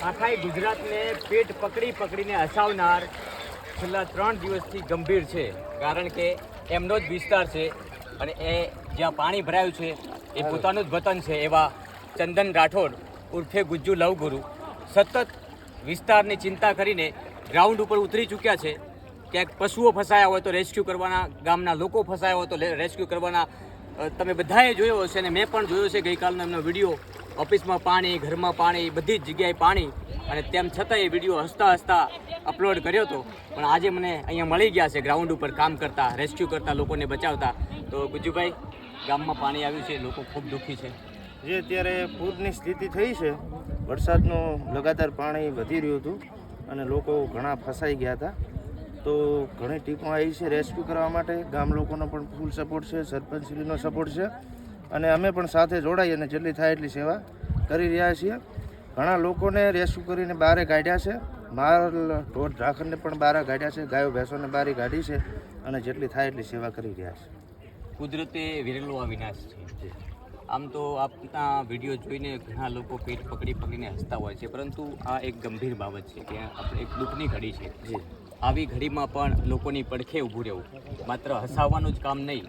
આખાય ગુજરાતને પેટ પકડી પકડીને હસાવનાર છેલ્લા ત્રણ દિવસથી ગંભીર છે. કારણ કે એમનો જ વિસ્તાર છે અને એ જ્યાં પાણી ભરાયું છે એ પોતાનું જ વતન છે એવા ચંદન રાઠોડ ઉર્ફે ગુજ્જુ લવગુરુ સતત વિસ્તારની ચિંતા કરીને ગ્રાઉન્ડ ઉપર ઉતરી ચૂક્યા છે. ક્યાંક પશુઓ ફસાયા હોય તો રેસ્ક્યુ કરવાના ગામના લોકો ફસાયા હોય તો રેસ્ક્યુ કરવાના તમે બધાએ જોયો હશે અને મેં પણ જોયો છે ગઈકાલનો એમનો વીડિયો. ઓફિસમાં પાણી, ઘરમાં પાણી, બધી જ જગ્યાએ પાણી. અને તેમ છતાં એ વીડિયો હસતા હસતા અપલોડ કર્યો હતો પણ આજે મને અહીંયા મળી ગયા છે ગ્રાઉન્ડ ઉપર કામ કરતા રેસ્ક્યુ કરતા, લોકોને બચાવતા. તો ગુજુભાઈ, ગામમાં પાણી આવ્યું છે, લોકો ખૂબ દુઃખી છે. જે અત્યારે પૂરની સ્થિતિ થઈ છે, વરસાદનું લગાતાર પાણી વધી રહ્યું હતું અને લોકો ઘણા ફસાઈ ગયા હતા. તો ઘણી ટીમો આવી છે રેસ્ક્યુ કરવા માટે. ગામ લોકોનો પણ ફૂલ સપોર્ટ છે, સરપંચશ્રીનો સપોર્ટ છે. અને અમે પણ સાથે જોડાઈ અને જેટલી થાય એટલી સેવા કરી રહ્યા છીએ. ઘણા લોકોને રેસ્ક્યુ કરીને બહારે કાઢ્યા છે. માલ ઢોર ઢાખરને પણ બહાર કાઢ્યા છે. ગાયો ભેંસોને બહાર કાઢી છે અને જેટલી થાય એટલી સેવા કરી રહ્યા છે. કુદરતે વિરેલો આ વિનાશ છે. આમ તો આપના વીડિયો જોઈને ઘણા લોકો પેટ પકડી પકડીને હસતા હોય છે પરંતુ આ એક ગંભીર બાબત છે કે આપણે એક દુઃખની ઘડી છે. જે. આવી ઘડીમાં પણ લોકોની પડખે ઊભું રહેવું. માત્ર હસાવવાનું જ કામ નહીં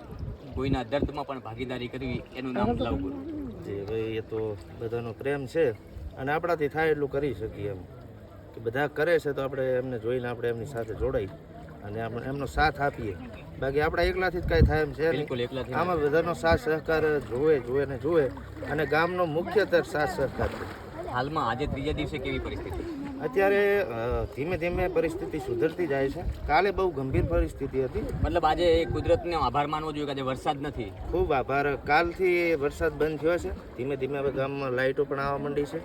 કોઈના દર્દમાં પણ ભાગીદારી કરવી એનું નામ લવગુરુ જી ભાઈ એ તો બધાનો પ્રેમ છે અને આપણાથી થાય એટલું કરી શકીએ એમ. કે બધા કરે છે તો આપણે એમને જોઈને આપણે એમની સાથે જોડાઈ અને આપણે એમનો સાથ આપીએ. બાકી આપણા એકલાથી જ કાંઈ થાય એમ છે બિલકુલ એકલાથી આમાં બધાનો સાથ સહકાર જોવે જોવે ને જોવે અને ગામનો મુખ્યતર સાથ સહકાર છે. હાલમાં આજે ત્રીજા દિવસે કેવી પરિસ્થિતિ? અત્યારે ધીમે ધીમે પરિસ્થિતિ સુધરતી જાય છે. કાલે બહુ ગંભીર પરિસ્થિતિ હતી. મતલબ આજે કુદરતને કુદરતનો આભાર માનવો જોઈએ કે આજે વરસાદ નથી? ખૂબ આભાર. કાલથી વરસાદ બંધ થયો છે. ધીમે ધીમે હવે ગામમાં લાઇટો પણ આવવા માંડી છે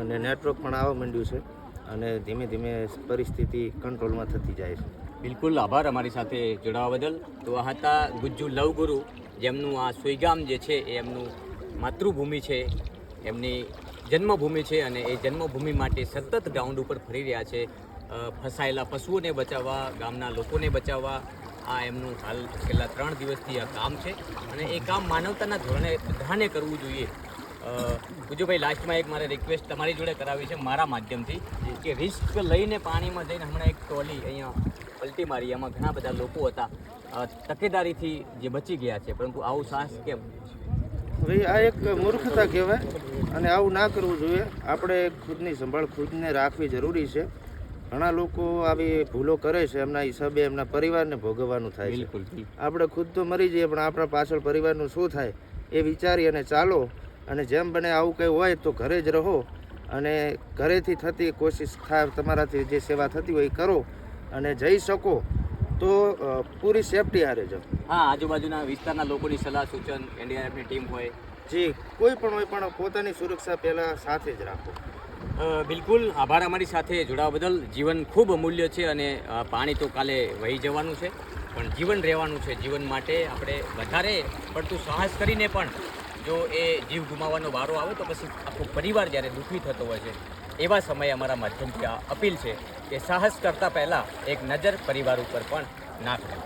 અને નેટવર્ક પણ આવવા માંડ્યું છે અને ધીમે ધીમે પરિસ્થિતિ કંટ્રોલમાં થતી જાય છે. બિલકુલ આભાર અમારી સાથે જોડાવા બદલ. તો આ હતા ગુજ્જુ લવગુરુ જેમનું આ સુઈગામ જે છે એ એમનું માતૃભૂમિ છે. એમની જન્મભૂમિ છે અને એ જન્મભૂમિ માટે સતત ગ્રાઉન્ડ ઉપર ફરી રહ્યા છે. ફસાયેલા પશુઓને બચાવવા, ગામના લોકોને બચાવવા. આ એમનું હાલ છેલ્લા ત્રણ દિવસથી આ કામ છે અને એ કામ માનવતાના ધોરણે બધાને કરવું જોઈએ. ગુજુભાઈ લાસ્ટમાં એક મારે રિક્વેસ્ટ તમારી જોડે કરાવી છે મારા માધ્યમથી કે રિસ્ક લઈને પાણીમાં જઈને હમણાં એક ટોલી અહીંયા પલટી મારી. એમાં ઘણા બધા લોકો હતા. તકેદારીથી જે બચી ગયા છે. પરંતુ આવું સાહસ કેમ? આ એક મૂર્ખતા કહેવાય. અને આવું ના કરવું જોઈએ. આપણે ખુદની સંભાળ ખુદને રાખવી જરૂરી છે. ઘણા લોકો આવી ભૂલો કરે છે એમના હિસાબે એમના પરિવારને ભોગવવાનું થાય છે. આપણે ખુદ તો મરી જઈએ પણ આપણા પાછળ પરિવારનું શું થાય એ વિચારી અને ચાલો. અને જેમ બને આવું કંઈ હોય તો ઘરે જ રહો. અને ઘરેથી થતી કોશિશ થાય તમારાથી જે સેવા થતી હોય એ કરો. અને જઈ શકો તો પૂરી સેફટી હારે જાઓ. હા આજુબાજુના વિસ્તારના લોકોની સલાહ સૂચન એનડીઆરએફની ટીમ હોય જી, કોઈ પણ હોય પણ પોતાની સુરક્ષા પહેલાં સાથે જ રાખો. બિલકુલ. આભાર અમારી સાથે જોડાવા બદલ. જીવન ખૂબ અમૂલ્ય છે અને પાણી તો કાલે વહી જવાનું છે, પણ જીવન રહેવાનું છે. જીવન માટે આપણે વધારે પડતું સાહસ કરીને પણ જો એ જીવ ગુમાવવાનો વારો આવે તો પછી આખો પરિવાર જ્યારે દુઃખી થતો હોય છે, એવા સમયે અમારા માધ્યમથી આ અપીલ છે કે સાહસ કરતાં પહેલાં એક નજર પરિવાર ઉપર પણ નાખવી.